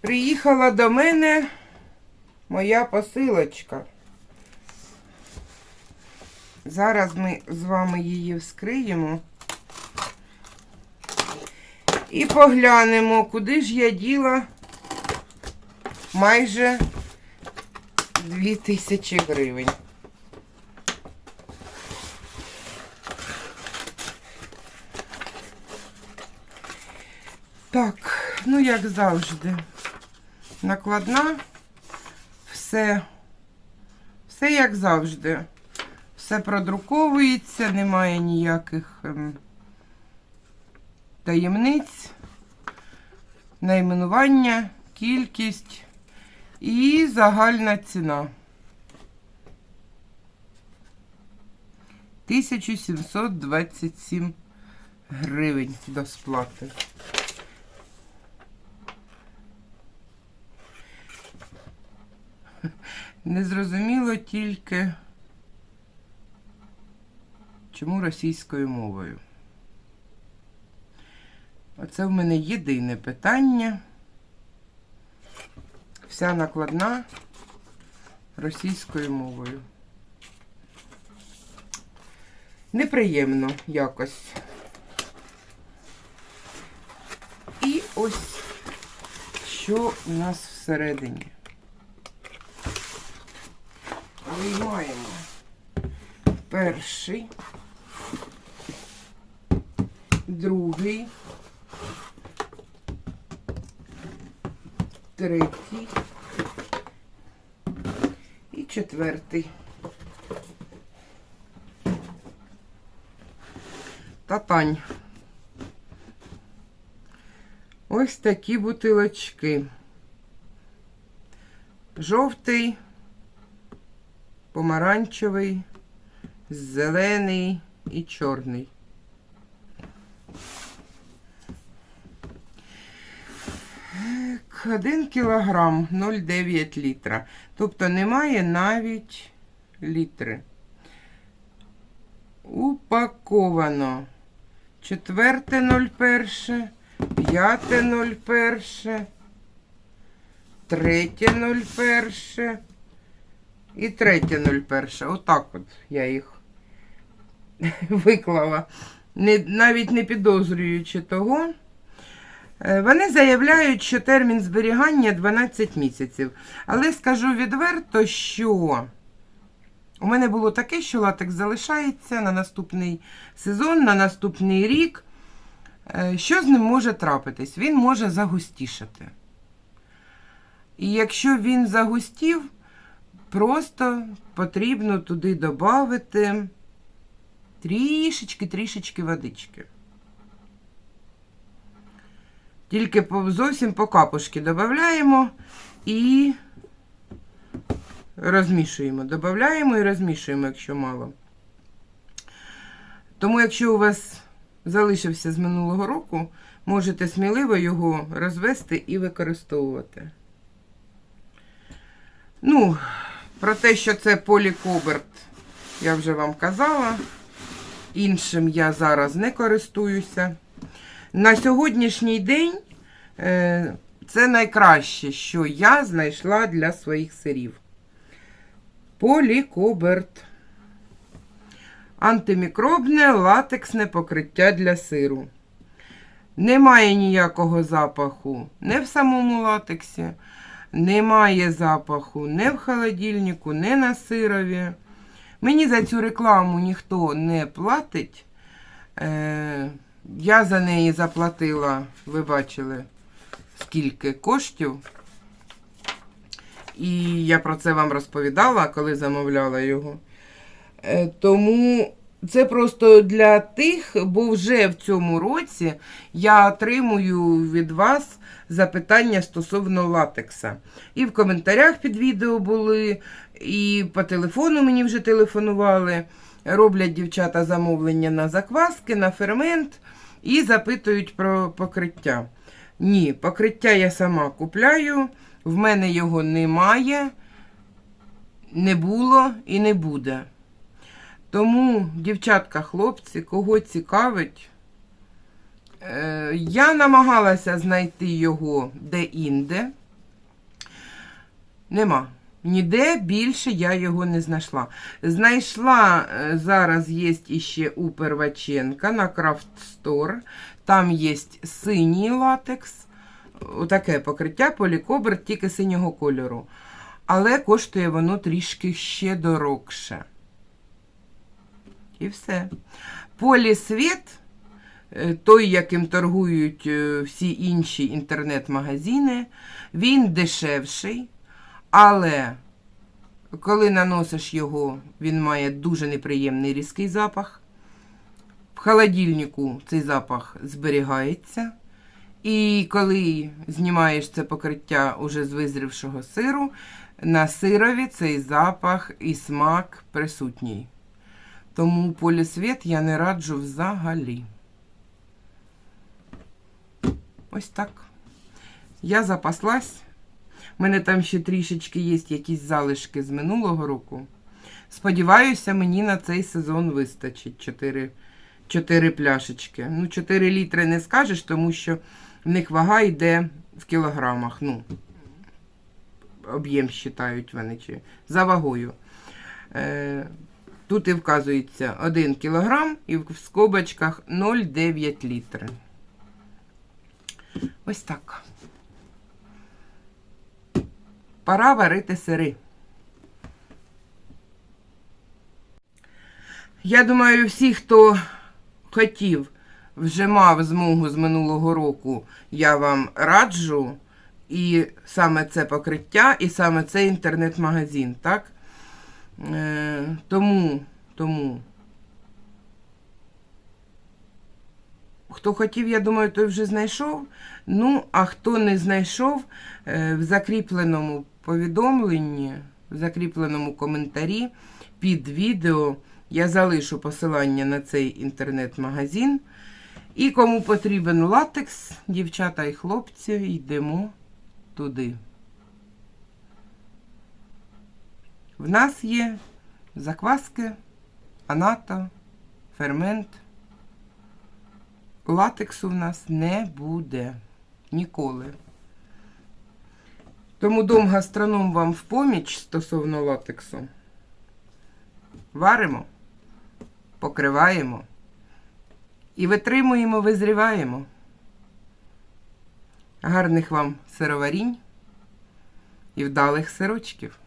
Приїхала до мене моя посилочка. Зараз ми з вами її вскриємо і поглянемо, куди ж я діла майже 2000 гривень. Так, ну як завжди, накладна, все, все як завжди. Все продруковується, немає ніяких ем, таємниць, найменування, кількість і загальна ціна. 1727 гривень до сплати. Незрозуміло тільки, чому російською мовою. Оце в мене єдине питання. Вся накладна російською мовою. Неприємно якось. І ось що у нас всередині. Виймаємо перший, другий, третій і четвертий. Татань. Ось такі бутилочки. Жовтий помаранчевий, зелений і чорний. Один кілограм 0,9 літра. Тобто немає навіть літри. Упаковано 4.01, 5.01, 3.01 і третє 01. Отак от я їх виклала, не, навіть не підозрюючи того. Е, Вони заявляють, що термін зберігання 12 місяців. Але скажу відверто, що у мене було таке, що латекс залишається на наступний сезон, на наступний рік. Е, Що з ним може трапитись? Він може загустішати. І якщо він загустів, Просто потрібно туди додати трішечки-трішечки водички. Тільки по, зовсім по капушки додаємо і розмішуємо. Додаємо і розмішуємо, якщо мало. Тому, якщо у вас залишився з минулого року, можете сміливо його розвести і використовувати. Ну, про те, що це полікоберт, я вже вам казала. Іншим я зараз не користуюся. На сьогоднішній день це найкраще, що я знайшла для своїх сирів. Полікоберт. Антимікробне латексне покриття для сиру. Немає ніякого запаху не в самому латексі. Немає запаху не в холодильнику, не на сирові. Мені за цю рекламу ніхто не платить. Е, Я за неї заплатила, ви бачили, скільки коштів. І я про це вам розповідала, коли замовляла його. Е, Тому це просто для тих, бо вже в цьому році я отримую від вас запитання стосовно латекса. І в коментарях під відео були, і по телефону мені вже телефонували. Роблять дівчата замовлення на закваски, на фермент і запитують про покриття. Ні, покриття я сама купляю. В мене його немає, не було і не буде. Тому, дівчатка, хлопці, кого цікавить, е, я намагалася знайти його де-інде. Нема. Ніде більше я його не знайшла. Знайшла е, зараз є іще у Перваченка на Craft Store. Там є синій латекс, таке покриття полікобр тільки синього кольору. Але коштує воно трішки ще дорогше. І все. Полісвіт, е, той, яким торгують е, всі інші інтернет-магазини, він дешевший. Але коли наносиш його, він має дуже неприємний різкий запах. В холодильнику цей запах зберігається. І коли знімаєш це покриття уже з визрівшого сиру, на сирові цей запах і смак присутній. Тому полісвіт я не раджу взагалі. Ось так. Я запаслась. У мене там ще трішечки є якісь залишки з минулого року. Сподіваюся, мені на цей сезон вистачить 4, 4 пляшечки. Ну, 4 літри не скажеш, тому що в них вага йде в кілограмах. Ну, об'єм вважають вони чи за вагою. Е, тут і вказується 1 кілограм і в скобочках 0,9 літри. Ось так. Пора варити сири. Я думаю, всі, хто хотів, вже мав змогу з минулого року, я вам раджу. І саме це покриття, і саме цей інтернет-магазин, так? Е, тому, тому. Хто хотів, я думаю, той вже знайшов. Ну, а хто не знайшов, е, в закріпленому повідомленні, в закріпленому коментарі під відео я залишу посилання на цей інтернет-магазин. І кому потрібен латекс, дівчата і хлопці, йдемо туди. В нас є закваски, анато, фермент. Латексу в нас не буде ніколи. Тому дом гастроном вам в поміч стосовно латексу. Варимо, покриваємо і витримуємо, визріваємо. Гарних вам сироварінь і вдалих сирочків.